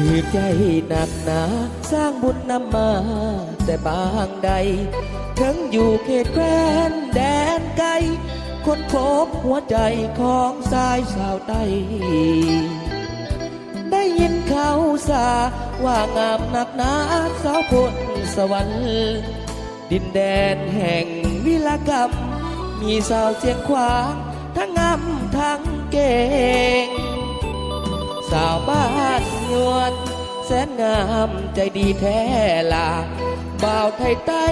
ถือใจหนักหนา สร้างบุญนำมา แต่บางใดถึงอยู่เขตแคว้นแดนไกล คนพบหัวใจของสายสาวใต้ได้ยินเขาสาว่างามนักหนาสาวคนสวรรค์ดินแดนแห่งวิลกรรม มีสาวเสียงขวางทั้งงามทั้งเก่ง สาวบ้าน แสนงามใจดีแท้ลาบ่าวไทยใต้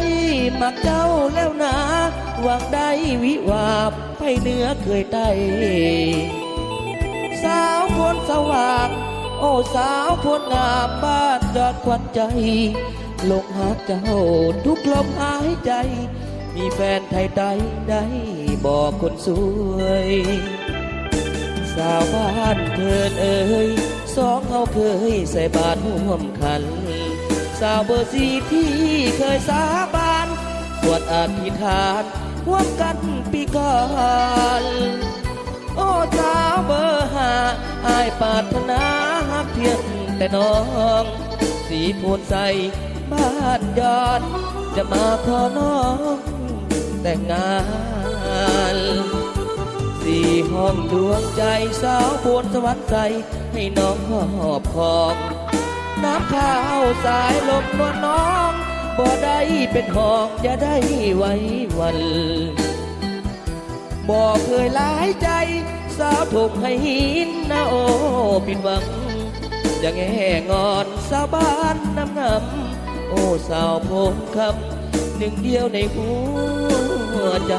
มักเจ้าแล้วนะหวังได้วิวาบไปเหนื้อเคยไต้สาวคนสว่าง โอ้สาวคนงามบ้านยอดควันใจลงหาเจ้าทุกลมหายใจ มีแฟนไทยใดได้บอกคนสวย สาวบ้านเทินเอ่ย สองเขาเคยใส่บาตรร่วมคัน สาวเบอร์สีที่เคยสาบานสวดอธิษฐานร่วมกันปีก่อนโอ้สาวเบอร์ห้าอายปรารถนาหักเพียงแต่น้อง สีโพนใสบ้านยอดจะมาขอน้องแต่งงาน องดวงใจสาวโพนสวรรค์ใจให้น้องหอบของ น้ำข้าวสายลมนวลน้องบ่ได้เป็นหองอย่าได้ไว้วันบอกเคยหลายใจ สาวถูกให้หินนะโอผิดหวังอย่างแง่งอนสาวบ้านน้ำงำโอ้สาวพงคำหนึ่งเดียวในหัวใจ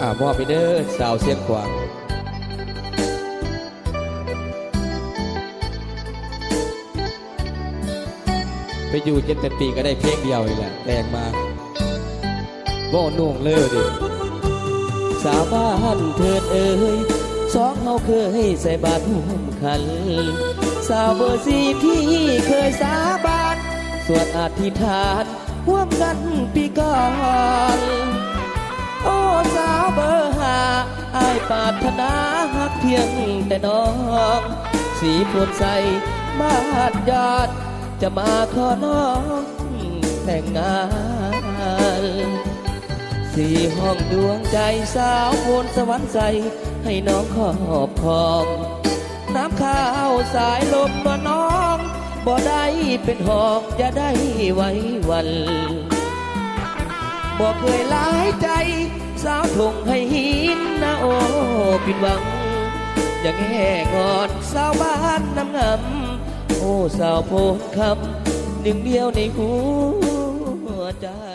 อ่ามอบไปเด้อสาวเสียงขวางไปอยู่เจ็ดแปดปีก็ได้เพลงเดียวนี่แหละแต่งมาบ่นุ่งเลยดิสาวบ้านเถิดเอ่ยสองเขาเคยใส่บาตรร่วมคัน สาวเบอร์สี่ที่เคยสาบานสวดอธิษฐานร่วมกันปีก่อน ปรารถนาหักเพียงแต่น้อง สีปรดใสบ้านยอดจะมาขอน้องแต่งงานสี่ห้องดวงใจสาวบนสวรรค์ใจให้น้องขอบคองน้ำข้าวสายลมนวน้องบ่ได้เป็นหอกอย่าได้ไว้วันบอกเคยหลายใจ สาวทงให้หินนะโอ้ผิดหวัง อย่างแง่งอนสาวบ้านน้ำงำโอ้สาวโพนคำหนึ่งเดียวในหั